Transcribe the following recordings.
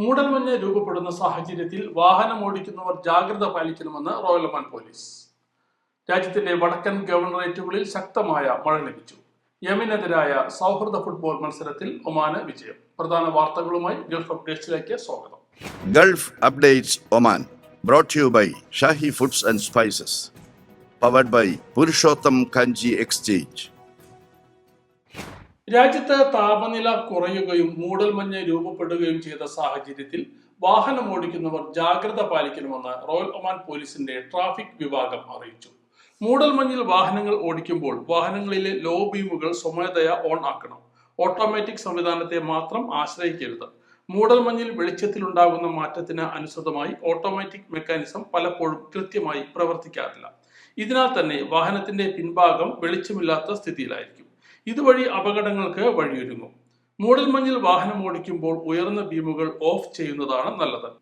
മൂടൽമഞ്ഞ് രൂപപ്പെടുന്ന സാഹചര്യത്തിൽ വാഹനം ഓടിക്കുന്നവർ ജാഗ്രത പാലിക്കണമെന്ന് റോയൽ ഒമാൻ പോലീസ്. രാജ്യത്തിന്റെ വടക്കൻ ഗവർണറേറ്റുകളിൽ ശക്തമായ മഴ ലഭിച്ചു. യമനെതിരായ സൗഹൃദ ഫുട്ബോൾ മത്സരത്തിൽ ഒമാന് വിജയം. പ്രധാന വാർത്തകളുമായി ഗൾഫ് അപ്ഡേറ്റ്സിലേക്ക് സ്വാഗതം. Gulf Updates Oman brought you by Shahi Foods and Spices powered by Purushottam Kanji Exchange. രാജ്യത്ത് താപനില കുറയുകയും മൂടൽമഞ്ഞ് രൂപപ്പെടുകയും ചെയ്ത സാഹചര്യത്തിൽ വാഹനം ഓടിക്കുന്നവർ ജാഗ്രത പാലിക്കണമെന്ന് റോയൽ ഒമാൻ പോലീസിന്റെ ട്രാഫിക് വിഭാഗം അറിയിച്ചു. മൂടൽമഞ്ഞിൽ വാഹനങ്ങൾ ഓടിക്കുമ്പോൾ വാഹനങ്ങളിലെ ലോ ബീമുകൾ സ്വമേധയാ ഓൺ ആക്കണം. ഓട്ടോമാറ്റിക് സംവിധാനത്തെ മാത്രം ആശ്രയിക്കരുത്. മൂടൽമഞ്ഞിൽ വെളിച്ചത്തിലുണ്ടാകുന്ന മാറ്റത്തിന് അനുസൃതമായി ഓട്ടോമാറ്റിക് മെക്കാനിസം പലപ്പോഴും കൃത്യമായി പ്രവർത്തിക്കാറില്ല. ഇതിനാൽ തന്നെ വാഹനത്തിന്റെ പിൻഭാഗം വെളിച്ചമില്ലാത്ത സ്ഥിതിയിലായിരിക്കും. ഇതുവഴി അപകടങ്ങൾക്ക് വഴിയൊരുങ്ങും. മൂടൽമഞ്ഞിൽ വാഹനം ഓടിക്കുമ്പോൾ ഉയർന്ന ബീമുകൾ ഓഫ് ചെയ്യുന്നതാണ് നല്ലത്.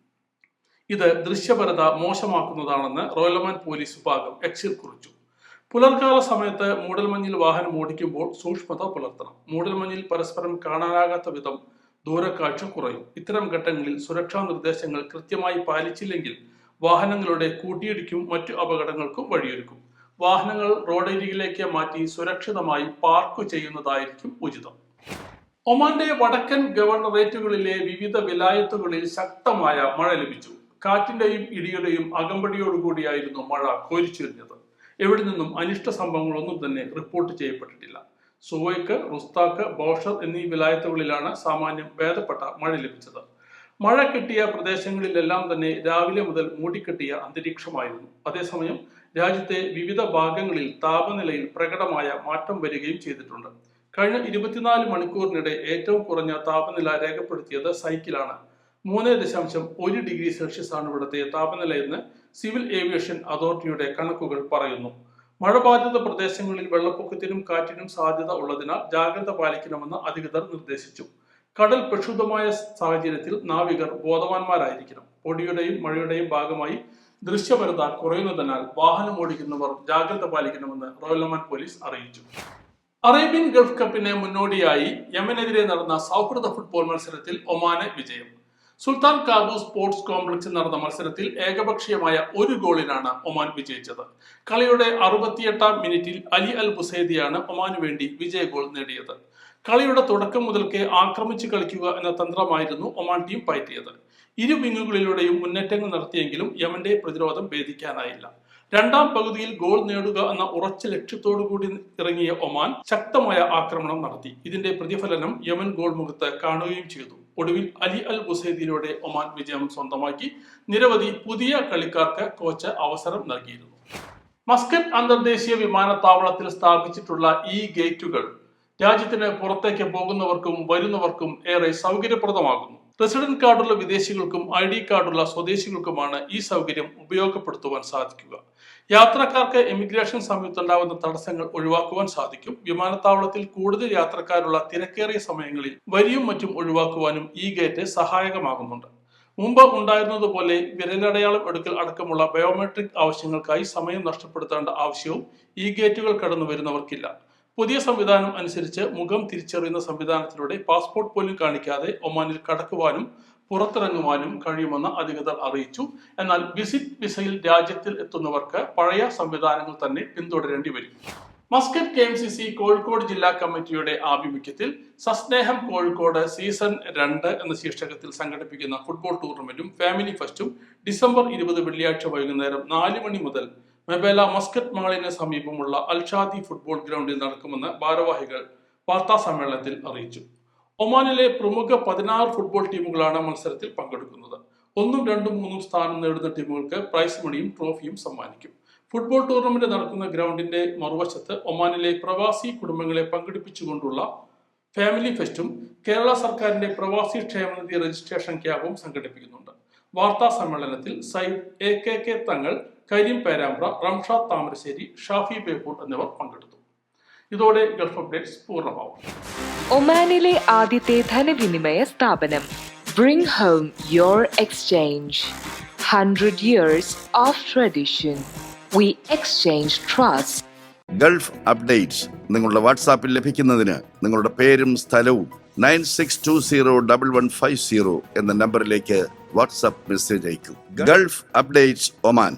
ഇത് ദൃശ്യപരത മോശമാക്കുന്നതാണെന്ന് റോയലമാൻ പോലീസ് വിഭാഗം എക്സിൽ കുറിച്ചു. പുലർക്കാല സമയത്ത് മൂടൽമഞ്ഞിൽ വാഹനം ഓടിക്കുമ്പോൾ സൂക്ഷ്മത പുലർത്തണം. മൂടൽമഞ്ഞിൽ പരസ്പരം കാണാനാകാത്ത വിധം ദൂരക്കാഴ്ച കുറയും. ഇത്തരം ഘട്ടങ്ങളിൽ സുരക്ഷാ നിർദ്ദേശങ്ങൾ കൃത്യമായി പാലിച്ചില്ലെങ്കിൽ വാഹനങ്ങളുടെ കൂട്ടിയിടിക്കും മറ്റു അപകടങ്ങൾക്കും വഴിയൊരുക്കും. വാഹനങ്ങൾ റോഡരികിലേക്ക് മാറ്റി സുരക്ഷിതമായി പാർക്ക് ചെയ്യുന്നതായിരിക്കും ഉചിതം. ഒമാന്റെ വടക്കൻ ഗവർണറേറ്റുകളിലെ വിവിധ വിലായത്തുകളിൽ ശക്തമായ മഴ ലഭിച്ചു. കാറ്റിന്റെയും ഇടിയുടെയും അകമ്പടിയോടുകൂടിയായിരുന്നു മഴ കോരിച്ചെറിഞ്ഞത് എവിടെ നിന്നും അനിഷ്ട സംഭവങ്ങളൊന്നും തന്നെ റിപ്പോർട്ട് ചെയ്യപ്പെട്ടിട്ടില്ല. സുവൈക്ക് റുസ്താക്ക് ബോഷർ എന്നീ വിലായത്തുകളിലാണ് സാമാന്യം ഭേദപ്പെട്ട മഴ ലഭിച്ചത്. മഴ കിട്ടിയ പ്രദേശങ്ങളിലെല്ലാം തന്നെ രാവിലെ മുതൽ മൂടിക്കെട്ടിയ അന്തരീക്ഷമായിരുന്നു. അതേസമയം രാജ്യത്തെ വിവിധ ഭാഗങ്ങളിൽ താപനിലയിൽ പ്രകടമായ മാറ്റം വരികയും ചെയ്തിട്ടുണ്ട്. കഴിഞ്ഞ ഇരുപത്തിനാല് മണിക്കൂറിനിടെ ഏറ്റവും കുറഞ്ഞ താപനില രേഖപ്പെടുത്തിയത് സൈക്കിളാണ്. മൂന്ന് ദശാംശം ഒരു ഡിഗ്രി സെൽഷ്യസ് ആണ് ഇവിടുത്തെ താപനിലയെന്ന് സിവിൽ ഏവിയേഷൻ അതോറിറ്റിയുടെ കണക്കുകൾ പറയുന്നു. മഴബാധിത പ്രദേശങ്ങളിൽ വെള്ളപ്പൊക്കത്തിനും കാറ്റിനും സാധ്യത ഉള്ളതിനാൽ ജാഗ്രത പാലിക്കണമെന്ന് അധികൃതർ നിർദ്ദേശിച്ചു. കടൽ പ്രക്ഷുബ്ധമായ സാഹചര്യത്തിൽ നാവികർ ബോധവാന്മാരായിരിക്കണം. പൊടിയുടെയും മഴയുടെയും ഭാഗമായി ദൃശ്യപരത കുറയുന്നതിനാൽ വാഹനം ഓടിക്കുന്നവർ ജാഗ്രത പാലിക്കണമെന്ന് റോയൽ ഒമാൻ പോലീസ് അറിയിച്ചു. അറേബ്യൻ ഗൾഫ് കപ്പിന് മുന്നോടിയായി യമനെതിരെ നടന്ന സൗഹൃദ ഫുട്ബോൾ മത്സരത്തിൽ ഒമാന് വിജയം. സുൽത്താൻ കാബു സ്പോർട്സ് കോംപ്ലക്സിൽ നടന്ന മത്സരത്തിൽ ഏകപക്ഷീയമായ ഒരു ഗോളിനാണ് ഒമാൻ വിജയിച്ചത്. കളിയുടെ അറുപത്തിയെട്ടാം മിനിറ്റിൽ അലി അൽ ബുസൈദിയാണ് ഒമാനു വേണ്ടി വിജയ ഗോൾ നേടിയത്. കളിയുടെ തുടക്കം മുതൽക്കേ ആക്രമിച്ചു കളിക്കുക എന്ന തന്ത്രമായിരുന്നു ഒമാൻ ടീം പയറ്റിയത്. ഇരു വിങ്ങുകളിലൂടെയും മുന്നേറ്റങ്ങൾ നടത്തിയെങ്കിലും യമന്റെ പ്രതിരോധം ഭേദിക്കാനായില്ല. രണ്ടാം പകുതിയിൽ ഗോൾ നേടുക എന്ന ഉറച്ച ലക്ഷ്യത്തോടു കൂടി ഇറങ്ങിയ ഒമാൻ ശക്തമായ ആക്രമണം നടത്തി. ഇതിന്റെ പ്രതിഫലനം യമൻ ഗോൾ മുഖത്ത് കാണുകയും ചെയ്തു. ഒടുവിൽ അലി അൽ ബുസൈദിയിലൂടെ ഒമാൻ വിജയം സ്വന്തമാക്കി നിരവധി പുതിയ കളിക്കാർക്ക് കോച്ച് അവസരം നൽകിയിരുന്നു. മസ്കറ്റ് അന്തർദേശീയ വിമാനത്താവളത്തിൽ സ്ഥാപിച്ചിട്ടുള്ള ഈ ഗേറ്റുകൾ രാജ്യത്തിന് പുറത്തേക്ക് പോകുന്നവർക്കും വരുന്നവർക്കും ഏറെ സൗകര്യപ്രദമാകുന്നു. റെസിഡന്റ് കാർഡുള്ള വിദേശികൾക്കും ഐ ഡി കാർഡുള്ള സ്വദേശികൾക്കുമാണ് ഈ സൗകര്യം ഉപയോഗപ്പെടുത്തുവാൻ സാധിക്കുക. യാത്രക്കാർക്ക് എമിഗ്രേഷൻ സമയത്തുണ്ടാവുന്ന തടസ്സങ്ങൾ ഒഴിവാക്കുവാൻ സാധിക്കും. വിമാനത്താവളത്തിൽ കൂടുതൽ യാത്രക്കാരുള്ള തിരക്കേറിയ സമയങ്ങളിൽ വരിയും മറ്റും ഒഴിവാക്കുവാനും ഈ ഗേറ്റ് സഹായകമാകുന്നുണ്ട്. മുമ്പ് ഉണ്ടായിരുന്നതുപോലെ വിരലടയാളം എടുക്കൽ അടക്കമുള്ള ബയോമെട്രിക് ആവശ്യങ്ങൾക്കായി സമയം നഷ്ടപ്പെടുത്തേണ്ട ആവശ്യവും ഈ ഗേറ്റുകൾ കടന്നു വരുന്നവർക്കില്ല പുതിയ സംവിധാനം അനുസരിച്ച് മുഖം തിരിച്ചറിയുന്ന സംവിധാനത്തിലൂടെ പാസ്പോർട്ട് പോലും കാണിക്കാതെ ഒമാനിൽ കടക്കുവാനും പുറത്തിറങ്ങുവാനും കഴിയുമെന്ന് അധികൃതർ അറിയിച്ചു. എന്നാൽ വിസിറ്റ് വിസയിൽ രാജ്യത്തിൽ എത്തുന്നവർക്ക് പഴയ സംവിധാനങ്ങൾ തന്നെ പിന്തുടരേണ്ടി വരും. Muscat K M C C Kozhikode ജില്ലാ കമ്മിറ്റിയുടെ ആഭിമുഖ്യത്തിൽ സസ്നേഹം കോഴിക്കോട് സീസൺ രണ്ട് എന്ന ശീർഷകത്തിൽ സംഘടിപ്പിക്കുന്ന ഫുട്ബോൾ ടൂർണമെന്റും ഫാമിലി ഫസ്റ്റും ഡിസംബർ ഇരുപത് വെള്ളിയാഴ്ച വൈകുന്നേരം നാല് മണി മുതൽ മെബേല മസ്കറ്റ് മാളിന് സമീപമുള്ള അൽഷാദി ഫുട്ബോൾ ഗ്രൗണ്ടിൽ നടക്കുമെന്ന് ഭാരവാഹികൾ വാർത്താ സമ്മേളനത്തിൽ അറിയിച്ചു. ഒമാനിലെ പ്രമുഖ പതിനാറ് ഫുട്ബോൾ ടീമുകളാണ് മത്സരത്തിൽ പങ്കെടുക്കുന്നത്. ഒന്നും രണ്ടും മൂന്നും സ്ഥാനം നേടുന്ന ടീമുകൾക്ക് പ്രൈസ് മണിയും ട്രോഫിയും സമ്മാനിക്കും. ഫുട്ബോൾ ടൂർണമെന്റ് നടക്കുന്ന ഗ്രൗണ്ടിന്റെ മറുവശത്ത് ഒമാനിലെ പ്രവാസി കുടുംബങ്ങളെ പങ്കെടുപ്പിച്ചുകൊണ്ടുള്ള ഫാമിലി ഫെസ്റ്റും കേരള സർക്കാരിന്റെ പ്രവാസി ക്ഷേമനിധി രജിസ്ട്രേഷൻ ക്യാമ്പും സംഘടിപ്പിക്കുന്നുണ്ട്. വാർത്താ സമ്മേളനത്തിൽ സയ്യിദ് എ കെ കെ തങ്ങൾ കരീം പേരാമ്പ്ര റംഷാദ് താമരശ്ശേരി ഷാഫി ബേപ്പൂർ എന്നിവർ പങ്കെടുത്തു. ഇതോടെ ഗൾഫ് അപ്ഡേറ്റ്സ് പൂർണമാവും. ഒമാനിലെ ആദ്യത്തെ ധനവിനിമയ സ്ഥാപനം bring home your exchange hundred years of tradition we exchange trust Gulf Updates നിങ്ങളുടെ വാട്സാപ്പിൽ ലഭിക്കുന്നതിന് നിങ്ങളുടെ പേരും സ്ഥലവും nine six two zero double one five zero എന്ന നമ്പറിലേക്ക് വാട്സ്ആപ്പ് മെസ്സേജ് അയക്കും. Gulf Updates Oman.